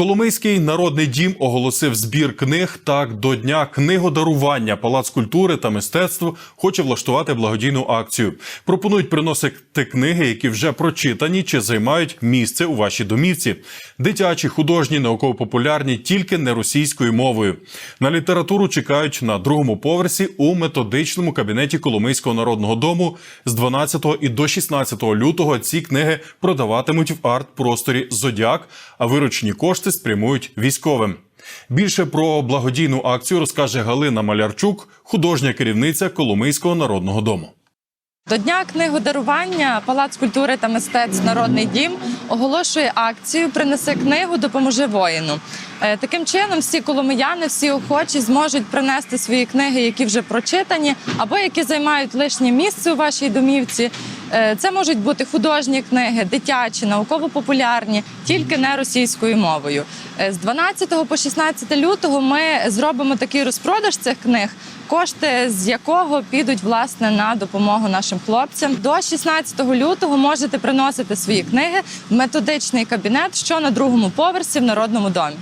Коломийський народний дім оголосив збір книг. Так до дня книгодарування Палац культури та мистецтв хоче влаштувати благодійну акцію. Пропонують приносити книги, які вже прочитані чи займають місце у вашій домівці. Дитячі, художні, науково-популярні, тільки не російською мовою. На літературу чекають на другому поверсі у методичному кабінеті Коломийського народного дому з 12 і до 16 лютого. Ці книги продаватимуть в арт-просторі Зодіак, а виручені кошти спрямують військовим. Більше про благодійну акцію розкаже Галина Малярчук, художня керівниця Коломийського народного дому. До дня книгодарування Палац культури та мистецтв Народний дім оголошує акцію Принеси книгу, допоможи воїну. Е, Таким чином, всі коломияни, всі охочі зможуть принести свої книги, які вже прочитані, або які займають лишнє місце у вашій домівці. Е, Це можуть бути художні книги, дитячі, науково-популярні, тільки не російською мовою. Е, З 12 по 16 лютого ми зробимо такий розпродаж цих книг кошти з якого підуть власне на допомогу нашим хлопцям. До 16 лютого можете приносити свої книги в методичний кабінет, що на другому поверсі в народному домі.